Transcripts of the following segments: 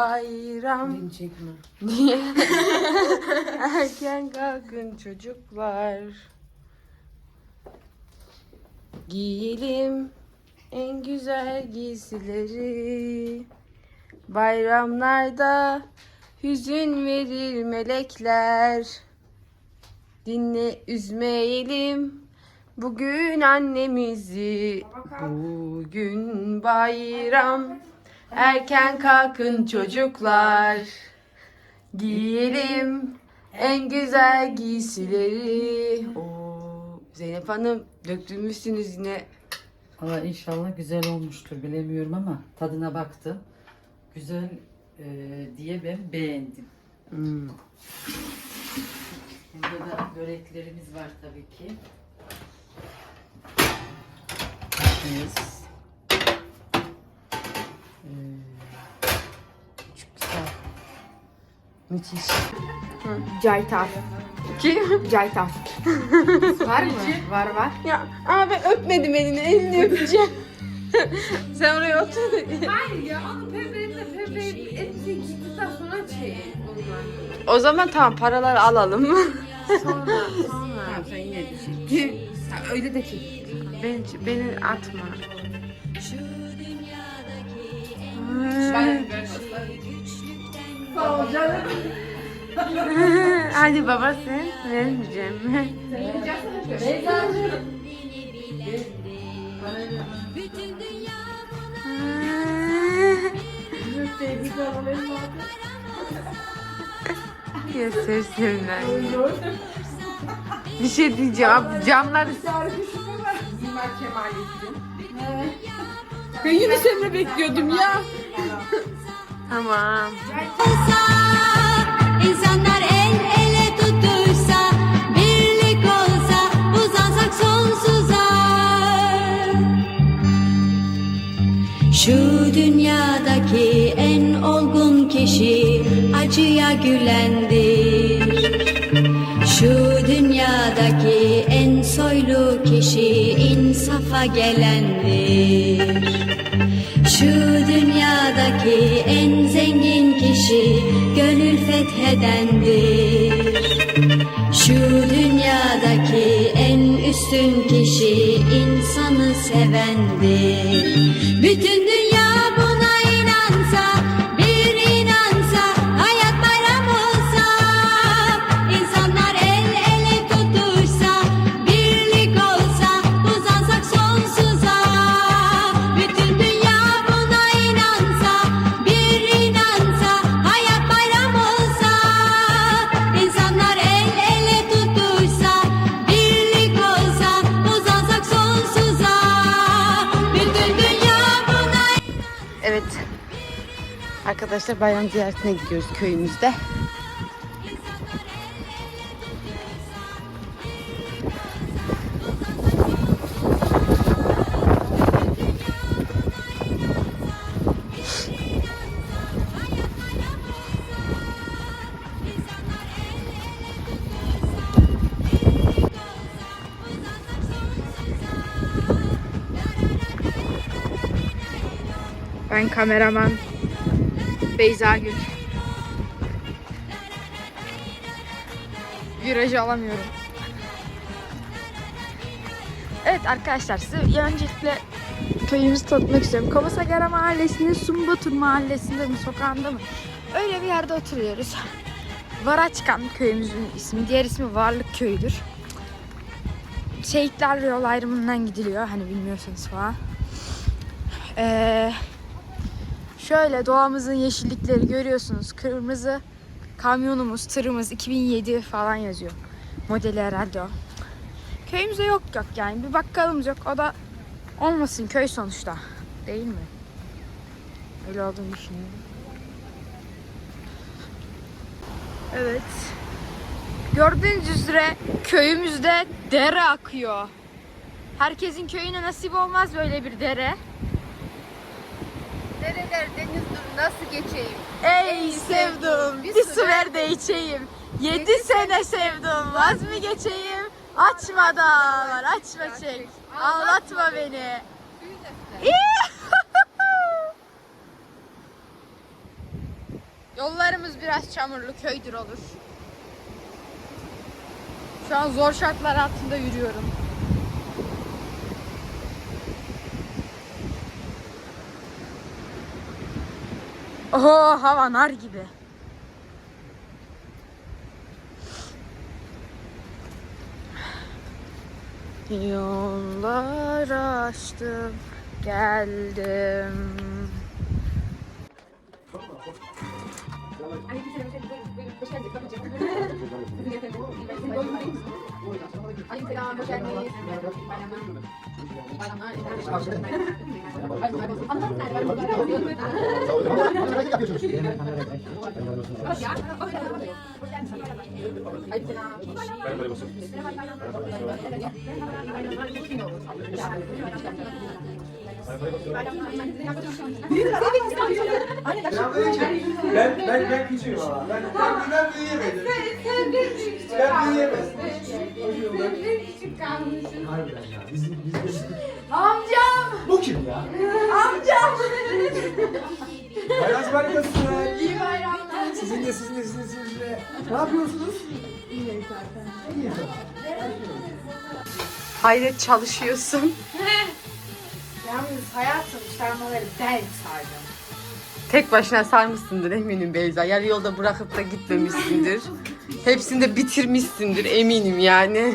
Bayram. Beni çekme. Niye? Erken kalkın çocuklar. Giyelim en güzel giysileri. Bayramlarda hüzün verir melekler. Dinle üzmeyelim bugün annemizi. Bugün bayram. Erken kalkın çocuklar. Giyelim en güzel giysileri. Oo, Zeynep Hanım döktürmüşsünüz yine. Valla inşallah güzel olmuştur bilemiyorum ama tadına baktım. Güzel e, diye ben beğendim. Hmm. Burada da böreklerimiz var tabii ki. Yes. Hmm. Çok güzel. Müthiş. Caytar. Kim? Caytar. var mı? Var var. Ya abi öpmedim elini. Elini öpeceğim. Sen oraya otur. Hayır ya onu pembeyle pembe eti gittikten sonra şey onlar. O zaman tamam paraları alalım. Sonra sonra. Tamam sen yine. Ha, öyle de çek. beni, beni atma. Hadi baba sen vermeyeceğim. Ya sevsinler. Bir şey diyeceğim. Kemalettin. Ben Yunus Emre bekliyordum ya. Tamam. İnsanlar el ele tutuşsa, birlik olsa, uzansak sonsuza. Şu dünyadaki en olgun kişi acıya gülendir. Şu dünyadaki en soylu kişi insafa gelendir. Üstün kişi insanı sevendir. Bütün Arkadaşlar bayram ziyaretine gidiyoruz köyümüzde. Ben kameraman Beyza Gül. Virajı alamıyorum. Evet arkadaşlar size öncelikle köyümüzü tanıtmak istiyorum. Kovasagara Mahallesi'nin Sumbatur Mahallesi'nde mi sokağında mı? Öyle bir yerde oturuyoruz. Varaçkan köyümüzün ismi. Diğer ismi Varlık Köyü'dür. Şehitler yol ayrımından gidiliyor. Hani bilmiyorsanız falan. Ee, şöyle doğamızın yeşillikleri görüyorsunuz. Kırmızı kamyonumuz, tırımız 2007 falan yazıyor. Modeli herhalde o. Köyümüzde yok yok yani. Bir bakkalımız yok. O da olmasın köy sonuçta. Değil mi? Öyle olduğunu düşünüyorum. Evet. Gördüğünüz üzere köyümüzde dere akıyor. Herkesin köyüne nasip olmaz böyle bir dere. Nereler deniz dur nasıl geçeyim? Ey sevdum bir su ver de içeyim. Yedi sene sevdum vaz mı geçeyim? Açma dağlar açma çek. Ağlatma beni. Yollarımız biraz çamurlu, köydür olur. Şu an zor şartlar altında yürüyorum. Oho hava nar gibi. Yollar açtım, geldim. Ben ben ben küçüğüm ama. Ben ben ben büyüyemedim. Ben büyüyemedim. Harbiden ya. Biz biz Amcam. Bu kim ya? Amcam. Bayram harikasın. İyi bayramlar. Sizin de sizin de sizin de sizin de. Ne yapıyorsunuz? İyi zaten. İyi zaten. Hayret çalışıyorsun. Yalnız hayatım sarmaları ben sardım. Tek başına sarmışsındır eminim Beyza. Yarı yolda bırakıp da gitmemişsindir. Hepsini de bitirmişsindir eminim yani.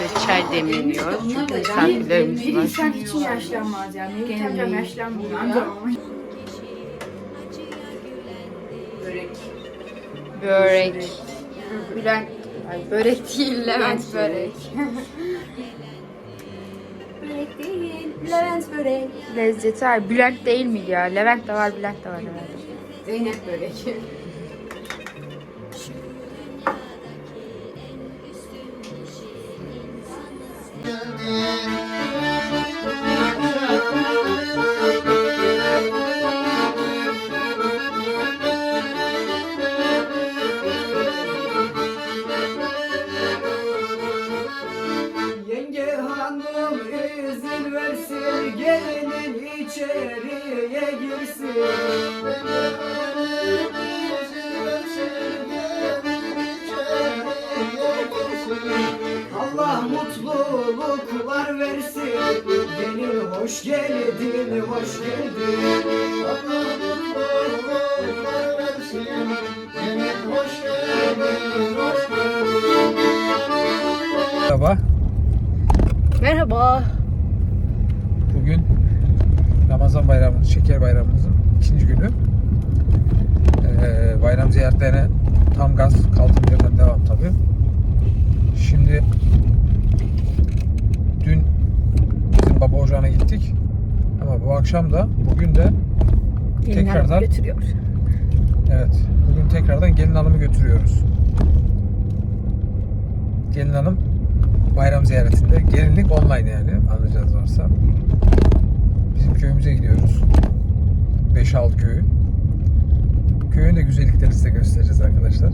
Ve çay demleniyor. Çünkü misafirlerimiz var. İnsan için yaşlanmaz ya. Benim amcam yaşlanmıyor. Amcam Börek. Bülent. Ay, börek değil, Levent börek. börek değil. Levent börek. Lezzeti var. Bülent değil miydi ya? Levent de var, Bülent de var. herhalde. Zeynep börek. Yenge hoş geldin, hoş geldin Merhaba. Merhaba. Bugün Ramazan bayramı, şeker bayramımızın ikinci günü. Ee, bayram ziyaretlerine tam gaz kaldığım yerden devam tabi. Şimdi ocağına gittik. Ama bu akşam da bugün de tekrardan götürüyor. Evet. Bugün tekrardan gelin hanımı götürüyoruz. Gelin hanım bayram ziyaretinde. Gelinlik online yani anlayacağız varsa. Bizim köyümüze gidiyoruz. 5-6 köyü. Köyün de güzelliklerini size göstereceğiz arkadaşlar.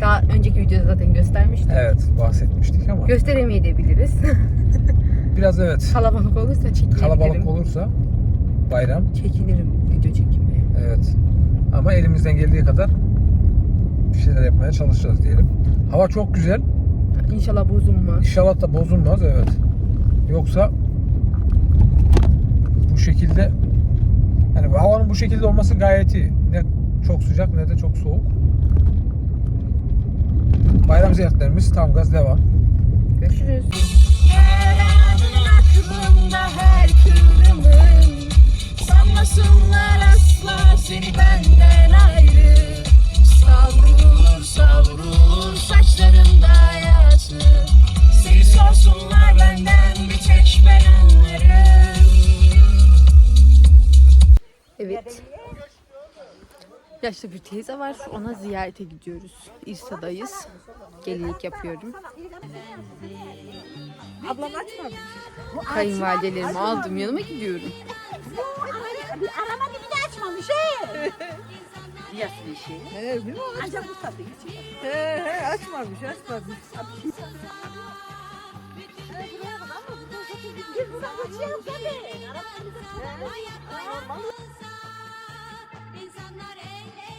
Daha önceki videoda zaten göstermiştim. Evet bahsetmiştik ama Gösteremeyebiliriz. biraz evet Kalabalık olursa çekilebilirim. kalabalık olursa bayram Çekilirim video çekmeye. evet ama elimizden geldiği kadar bir şeyler yapmaya çalışacağız diyelim. Hava çok güzel. İnşallah bozulmaz. İnşallah da bozulmaz evet. Yoksa bu şekilde yani havanın bu şekilde olması gayet iyi. Ne çok sıcak ne de çok soğuk. Bayram ziyaretlerimiz tam gaz devam. Görüşürüz. Seni benden ayrı Savrulur savrulur saçlarında yaşlı Seni sorsunlar benden bir tek ben anlarım Evet. Yaşlı bir teyze var. Ona ziyarete gidiyoruz. İrsa'dayız. Gelinlik yapıyorum. Ablam açmamış. Kayınvalidelerimi aldım yanıma gidiyorum. Aramadı bir olmuş he. Yasın işi. He, bilmem Ancak bu tadı. He, he, açmamış, açmamış. Gel buradan kaçayım, gel be. He, normal. İnsanlar el ele.